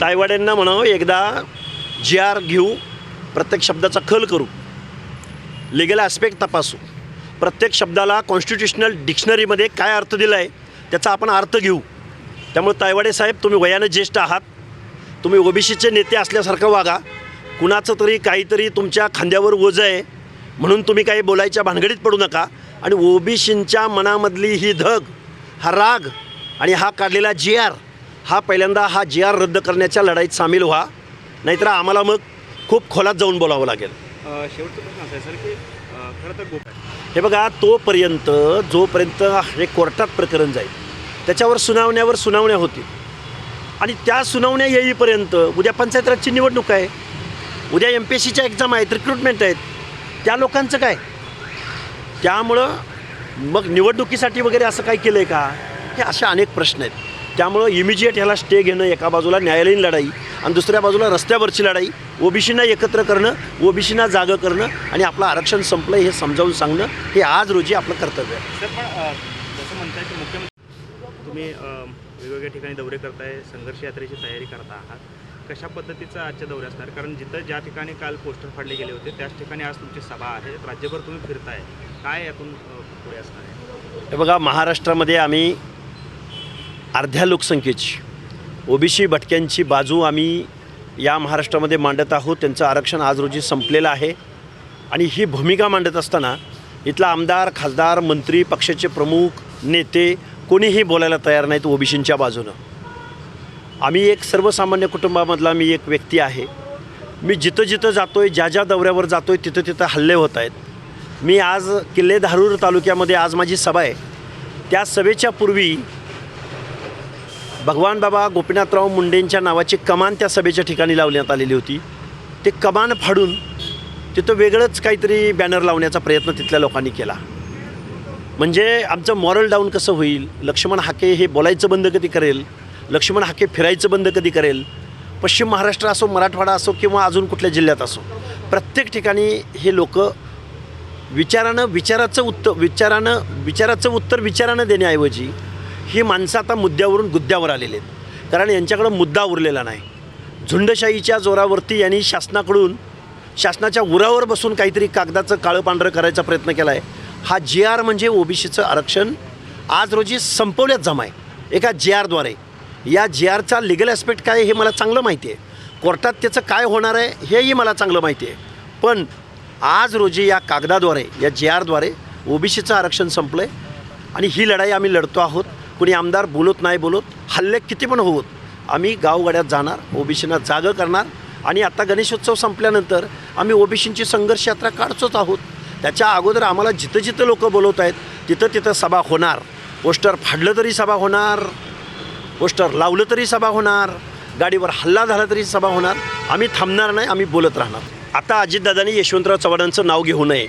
तायवाड्यांना म्हणावं एकदा जी आर घेऊ प्रत्येक शब्दाचा खल करू. लिगल ॲस्पेक्ट तपासू. प्रत्येक शब्दाला कॉन्स्टिट्युशनल डिक्शनरीमध्ये काय अर्थ दिला आहे त्याचा आपण अर्थ घेऊ. त्यामुळे तायवाडे साहेब तुम्ही वयानं ज्येष्ठ आहात. तुम्ही ओबीसीचे नेते असल्यासारखं वागा. कुणाचं तरी काहीतरी तुमच्या खांद्यावर ओझं आहे. म्हणून तुम्ही काही बोलायच्या भानगडीत पडू नका. आणि ओबीसींच्या मनामधली ही धग हा राग आणि हा काढलेला जी आर हा पहिल्यांदा हा जी आर रद्द करण्याच्या लढाईत सामील व्हा. नाहीतर आम्हाला मग खूप खोलात जाऊन बोलावं लागेल. अ, शेवटचा प्रश्न असा आहे सर की अ, खरं तर हे बघा तोपर्यंत जोपर्यंत हे कोर्टात प्रकरण जाईल त्याच्यावर सुनावण्यावर सुनावण्या होतील. आणि त्या सुनावण्या येईपर्यंत उद्या पंचायत राजची निवडणूक आहे. उद्या एम पी एस सीच्या एक्झाम आहेत रिक्रुटमेंट आहेत. त्या लोकांचं काय? त्यामुळं मग निवडणुकीसाठी वगैरे असं काय केलं आहे का? हे असे अनेक प्रश्न आहेत. त्यामुळं इमिजिएट ह्याला स्टे घेणं एका बाजूला न्यायालयीन लढाई आणि दुसऱ्या बाजूला रस्त्यावरची लढाई ओबीसींना एकत्र करणं ओबीसींना जागं करणं आणि आपलं आरक्षण संपलं हे समजावून सांगणं हे आज रोजी आपलं कर्तव्य आहे. सर पण अ, जसं म्हणताय की मुख्यमंत्री तुम्ही वेगवेगळ्या ठिकाणी दौरे करताय संघर्ष यात्रेची तयारी करता आहात. कशा पद्धतीचा आजच्या दौरे असणार? कारण जिथं ज्या ठिकाणी काल पोस्टर फाडले गेले होते त्याच ठिकाणी आज तुमची सभा आहे. राज्यभर तुम्ही फिरताय. काय यातून पुढे असणार आहे? हे बघा महाराष्ट्रामध्ये आम्ही अर्ध्या लोकसंख्येची. ओबीसी भटक्यांची बाजू आम्ही या महाराष्ट्रामध्ये मांडत आहोत. त्यांचं आरक्षण आज रोजी संपलेलं आहे. आणि ही भूमिका मांडत असताना इथला आमदार खासदार मंत्री पक्षाचे प्रमुख नेते कोणीही बोलायला तयार नाहीत ओबीसींच्या बाजूनं. आम्ही एक सर्वसामान्य कुटुंबामधला मी एक व्यक्ती आहे. मी जिथं जिथं जातो आहे ज्या ज्या दौऱ्यावर जातो आहे तिथं तिथं हल्ले होत आहेत. मी आज किल्ले धारूर तालुक्यामध्ये आज माझी सभा आहे. त्या सभेच्या पूर्वी भगवान बाबा गोपीनाथराव मुंडेंच्या नावाची कमान त्या सभेच्या ठिकाणी लावण्यात आलेली होती. ते कमान फाडून तिथं वेगळंच काहीतरी बॅनर लावण्याचा प्रयत्न तिथल्या लोकांनी केला. म्हणजे आमचं मॉरल डाऊन कसं होईल? लक्ष्मण हाके हे बोलायचं बंद कधी करेल? लक्ष्मण हाके फिरायचं बंद कधी करेल? पश्चिम महाराष्ट्र असो मराठवाडा असो किंवा अजून कुठल्या जिल्ह्यात असो प्रत्येक ठिकाणी हे लोक विचारानं विचाराचं उत्तर विचारानं विचाराचं उत्तर विचारानं देण्याऐवजी ही माणसं आता मुद्द्यावरून गुद्द्यावर आलेली आहेत. कारण यांच्याकडं मुद्दा उरलेला नाही. झुंडशाहीच्या जोरावरती यांनी शासनाकडून शासनाच्या उरावर बसून काहीतरी कागदाचं काळं पांढरं करायचा प्रयत्न केला आहे हा जी आर म्हणजे ओबीसीचं आरक्षण आज रोजी संपवण्यात जमा आहे. एका जी आरद्वारे. या जी आरचा लिगल ॲस्पेक्ट काय हे मला चांगलं माहिती आहे. कोर्टात त्याचं काय होणार आहे हेही मला चांगलं माहिती आहे. पण आज रोजी या कागदाद्वारे या जी आरद्वारे ओबीसीचं आरक्षण संपलं आहे आणि ही लढाई आम्ही लढतो आहोत. कुणी आमदार बोलत नाही बोलत हल्ले किती पण होत आम्ही गावगाड्यात जाणार ओबीसींना जागं करणार आणि आता गणेशोत्सव संपल्यानंतर आम्ही ओबीसींची संघर्ष यात्रा काढतोच आहोत. त्याच्या अगोदर आम्हाला जिथं जिथं लोक बोलवत आहेत तिथं तिथं सभा होणार. पोस्टर फाडलं तरी सभा होणार पोस्टर लावलं तरी सभा होणार गाडीवर हल्ला झाला तरी सभा होणार. आम्ही थांबणार नाही आम्ही बोलत राहणार. आता अजितदादांनी यशवंतराव चव्हाणांचं नाव घेऊ नये.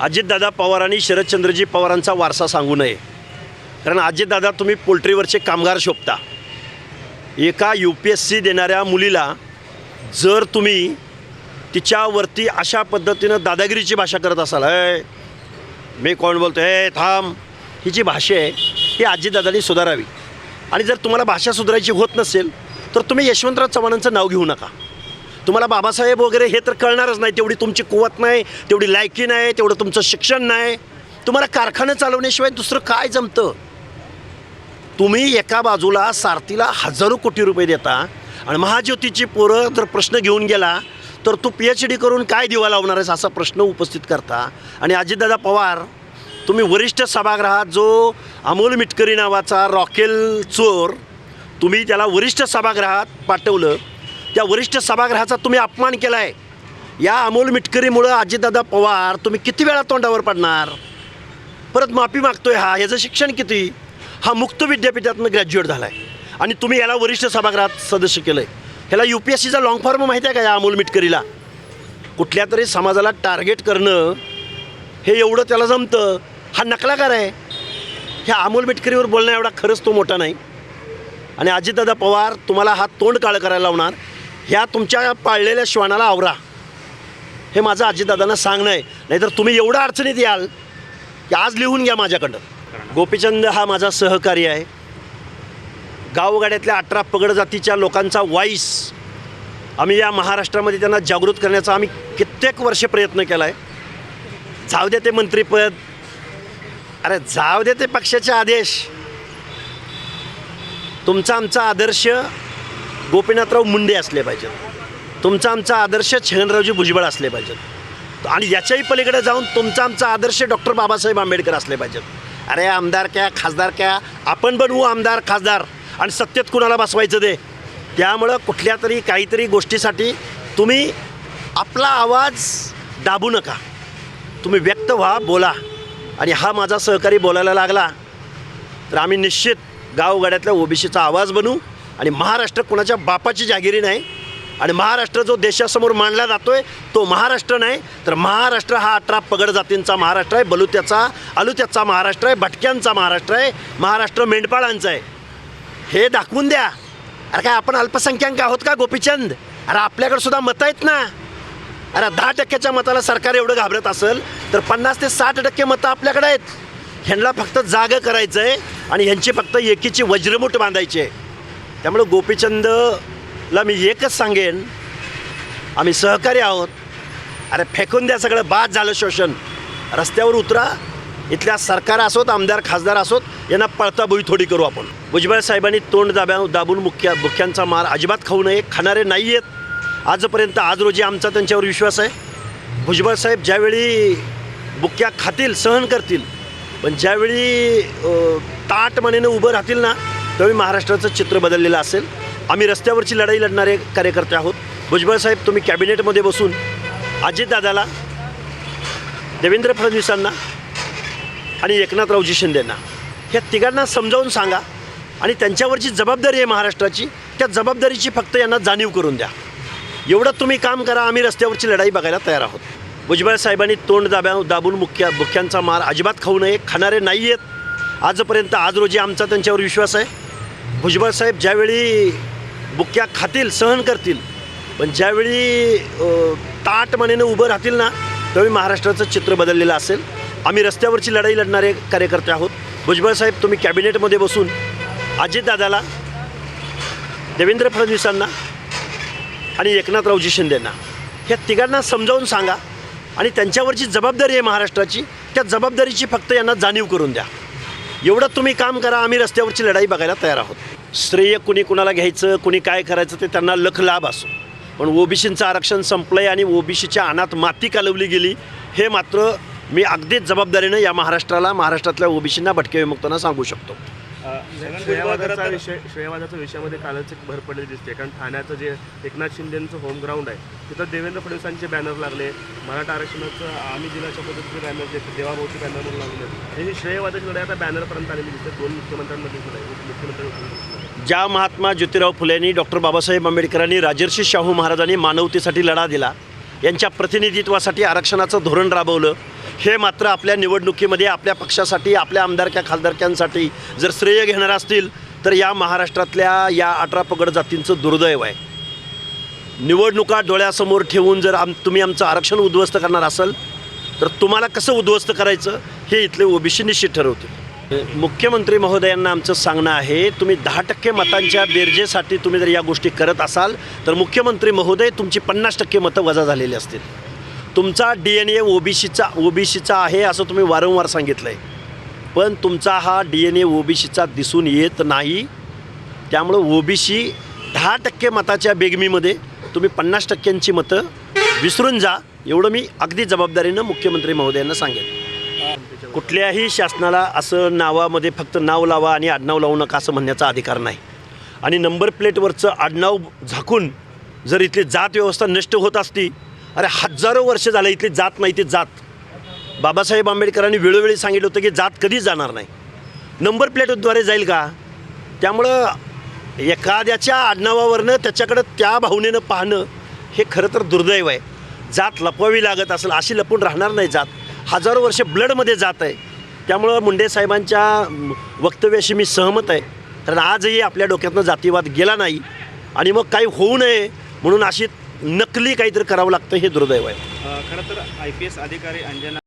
अजितदादा पवारांनी शरदचंद्रजी पवारांचा वारसा सांगू नये. कारण आजीदादा तुम्ही पोल्ट्रीवरचे कामगार शोभता. एका यू पी एस सी देणाऱ्या मुलीला जर तुम्ही तिच्यावरती अशा पद्धतीनं दादागिरीची भाषा करत असाल अय मी कोण बोलतो हे थांब. ही जी भाषा आहे ही आजीदादांनी सुधारावी. आणि जर तुम्हाला भाषा सुधारायची होत नसेल तर तुम्ही यशवंतराव चव्हाणांचं नाव घेऊ नका. तुम्हाला बाबासाहेब वगैरे हे तर कळणारच नाही तेवढी तुमची कुवत नाही तेवढी लायकी नाही तेवढं तुमचं शिक्षण नाही. तुम्हाला कारखानं चालवण्याशिवाय दुसरं काय जमतं? तुम्ही एका बाजूला सारथीला हजारो कोटी रुपये देता आणि महाज्योतीची पोरं जर प्रश्न घेऊन गेला तर तू पी एच डी करून काय दिवा लावणार आहेस असा प्रश्न उपस्थित करता. आणि अजितदादा पवार तुम्ही वरिष्ठ सभागृहात जो अमोल मिटकरी नावाचा रॉकेल चोर तुम्ही त्याला वरिष्ठ सभागृहात पाठवलं. त्या वरिष्ठ सभागृहाचा तुम्ही अपमान केला आहे या अमोल मिटकरीमुळं अजितदादा पवार तुम्ही किती वेळा तोंडावर पडणार? परत माफी मागतोय हा ह्याचं शिक्षण किती? हा मुक्त विद्यापीठातनं ग्रॅज्युएट झाला आहे आणि तुम्ही याला वरिष्ठ सभागृहात सदस्य केलं आहे ह्याला यू पी एस सीचा लॉंग फॉर्म माहिती आहे का या अमोल मिटकरीला? कुठल्या तरी समाजाला टार्गेट करणं हे एवढं त्याला जमतं. हा नकलाकार आहे. ह्या अमोल मिटकरीवर बोलणं एवढा खरंच तो मोठा नाही. आणि अजितदादा पवार तुम्हाला हा तोंड काळं करायला लावणार. ह्या तुमच्या पाळलेल्या श्वानाला आवरा. हे माझं अजितदादांना सांगणं आहे. नाहीतर तुम्ही एवढं अडचणीत याल की आज लिहून घ्या माझ्याकडं. गोपीचंद हा माझा सहकारी आहे. गावगाड्यातल्या अठरा पगड जातीच्या लोकांचा वाईस आम्ही या महाराष्ट्रामध्ये त्यांना जागृत करण्याचा आम्ही कित्येक वर्ष प्रयत्न केला आहे जाऊ दे ते मंत्रीपद. अरे जाऊ दे ते पक्षाचे आदेश. तुमचा आमचा आदर्श गोपीनाथराव मुंडे असले पाहिजेत. तुमचा आमचा आदर्श छगनरावजी भुजबळ असले पाहिजेत. आणि याच्याही पलीकडे जाऊन तुमचा आमचा आदर्श डॉक्टर बाबासाहेब आंबेडकर असले पाहिजेत. अरे आमदार क्या खासदार क्या? आपण बनवू आमदार खासदार. आणि सत्तेत कुणाला बसवायचं ते? त्यामुळं कुठल्या तरी काहीतरी गोष्टीसाठी तुम्ही आपला आवाज दाबू नका. तुम्ही व्यक्त व्हा बोला. आणि हा माझा सहकारी बोलायला लागला तर आम्ही निश्चित गावगाड्यातल्या ओबीसीचा आवाज बनू. आणि महाराष्ट्र कुणाच्या बापाची जागिरी नाही आणि महाराष्ट्र जो देशासमोर मांडला जातोय तो महाराष्ट्र नाही तर महाराष्ट्र हा अठरा पगड जातींचा महाराष्ट्र आहे बलुत्याचा अलुत्याचा महाराष्ट्र आहे भटक्यांचा महाराष्ट्र आहे महाराष्ट्र मेंढपाळांचा आहे. हे दाखवून द्या. अरे काय आपण अल्पसंख्याक आहोत का गोपीचंद? अरे आपल्याकडे सुद्धा मतं आहेत ना. अरे दहा टक्क्याच्या मताला सरकार एवढं घाबरत असेल तर पन्नास ते साठ टक्के मतं आपल्याकडे आहेत. ह्यांना फक्त जागं करायचं आहे आणि ह्यांची फक्त एकीची वज्रमुठ बांधायची आहे. त्यामुळं ला मी एकच सांगेन आम्ही सहकारी आहोत. अरे फेकून द्या सगळं बाद झालं शोषण. रस्त्यावर उतरा इथल्या सरकार असोत आमदार खासदार असोत यांना पळता भुई थोडी करू आपण. भुजबळ साहेबांनी तोंड दाब्या दाबून मुख्या मुख्यांचा मार अजिबात खाऊ नये खाणारे नाही आहेत आजपर्यंत आज रोजी आमचा त्यांच्यावर विश्वास आहे. भुजबळ साहेब ज्यावेळी बुक्या खातील सहन करतील पण ज्यावेळी ताट मनेनं उभं राहतील ना त्यावेळी महाराष्ट्राचं चित्र बदललेलं असेल. आम्ही रस्त्यावरची लढाई लढणारे कार्यकर्ते आहोत. भुजबळ साहेब तुम्ही कॅबिनेटमध्ये बसून अजितदादाला देवेंद्र फडणवीसांना आणि एकनाथरावजी शिंदेंना ह्या तिघांना समजावून सांगा आणि त्यांच्यावरची जबाबदारी आहे महाराष्ट्राची. त्या जबाबदारीची फक्त यांना जाणीव करून द्या. एवढं तुम्ही काम करा आम्ही रस्त्यावरची लढाई बघायला तयार आहोत. भुजबळ साहेबांनी तोंड दाब्या दाबून मुख्या मुख्यांचा मार अजिबात खाऊ नये खाणारे नाही आहेत आजपर्यंत आज रोजी आमचा त्यांच्यावर विश्वास आहे. भुजबळ साहेब ज्यावेळी बुक्या खातील सहन करतील. पण ज्यावेळी ताट मनेनं उभं राहतील ना त्यावेळी महाराष्ट्राचं चित्र बदललेलं असेल. आम्ही रस्त्यावरची लढाई लढणारे कार्यकर्ते आहोत. भुजबळ साहेब तुम्ही कॅबिनेटमध्ये बसून अजितदादाला देवेंद्र फडणवीसांना आणि एकनाथरावजी शिंदेंना ह्या तिघांना समजावून सांगा आणि त्यांच्यावरची जबाबदारी आहे महाराष्ट्राची. त्या जबाबदारीची फक्त यांना जाणीव करून द्या. एवढं तुम्ही काम करा आम्ही रस्त्यावरची लढाई बघायला तयार आहोत. श्रेय कुणी कुणाला घ्यायचं कुणी काय करायचं ते त्यांना लख लाभ असो. पण ओबीसींचं आरक्षण संपलं आहे आणि ओबीसीच्या अनात माती कालवली गेली हे मात्र मी अगदीच जबाबदारीनं या महाराष्ट्राला महाराष्ट्रातल्या ओबीसींना भटके विमुक्तांना सांगू शकतो. श्रेयवादाचा विषय श्रेयवादाच्या विषयामध्ये कालच एक भर पडलेली दिसते कारण ठाण्याचं जे एकनाथ शिंदेचं होम ग्राउंड आहे तिथं देवेंद्र फडणवीसांचे बॅनर लागले मराठा आरक्षणाचं आम्ही जिल्ह्याच्या पद्धतीचे बॅनर जे देवाभाऊचे बॅनर लागले आणि ही श्रेयवादाची लढाई आता बॅनरपर्यंत आलेली दिसते दोन मुख्यमंत्र्यांमध्ये सुद्धा. मुख्यमंत्री. ज्या महात्मा ज्योतिराव फुलेंनी डॉक्टर बाबासाहेब आंबेडकरांनी राजर्षी शाहू महाराजांनी मानवतेसाठी लढा दिला यांच्या प्रतिनिधित्वासाठी आरक्षणाचं धोरण राबवलं हे मात्र आपल्या निवडणुकीमध्ये आपल्या पक्षासाठी आपल्या आमदारक्या खासदारक्यांसाठी जर श्रेय घेणार असतील तर या महाराष्ट्रातल्या या अठरा पगड जातींचं दुर्दैव आहे. निवडणुका डोळ्यासमोर ठेवून जर आम तुम्ही आमचं आरक्षण उद्ध्वस्त करणार असाल तर तुम्हाला कसं उद्ध्वस्त करायचं हे इथले ओबीसी निश्चित ठरवते मुख्यमंत्री महोदयांना आमचं सांगणं आहे तुम्ही दहा टक्के मतांच्या बेरजेसाठी तुम्ही जर या गोष्टी करत असाल तर मुख्यमंत्री महोदय तुमची पन्नास टक्के मतं वजा झालेली असतील. तुमचा डी एन ए ओबीसीचा ओबीसीचा आहे असं तुम्ही वारंवार सांगितलं आहे पण तुमचा हा डी एन ए ओबीसीचा दिसून येत नाही. त्यामुळं ओबीसी दहा टक्के मताच्या बेगमीमध्ये तुम्ही पन्नास टक्क्यांची मतं विसरून जा एवढं मी अगदी जबाबदारीनं मुख्यमंत्री महोदयांना सांगेन. कुठल्याही शासनाला असं नावामध्ये फक्त नाव लावा आणि आडनाव लावू नका असं म्हणण्याचा अधिकार नाही. आणि नंबर प्लेटवरचं आडनाव झाकून जर इथली जात व्यवस्था नष्ट होत असती अरे हजारो वर्ष झालं इथली जात नाही ती जात. बाबासाहेब आंबेडकरांनी वेळोवेळी सांगितलं होतं की जात कधीच जाणार नाही. नंबर प्लेटद्वारे जाईल का? त्यामुळं एखाद्याच्या आडनावावरनं त्याच्याकडं त्या भावनेनं पाहणं हे खरं तर दुर्दैव आहे. जात लपवावी लागत असेल अशी लपून राहणार नाही जात. हजारो वर्ष ब्लडमध्ये जात आहे. त्यामुळं मुंडे साहेबांच्या वक्तव्याशी मी सहमत आहे. कारण आजही आपल्या डोक्यातनं जातीवाद गेला नाही. आणि मग काही होऊ नये म्हणून अशी नकली काहीतरी करावं लागतं हे दुर्दैव आहे. खरं तर आय पी एस अधिकारी अंजना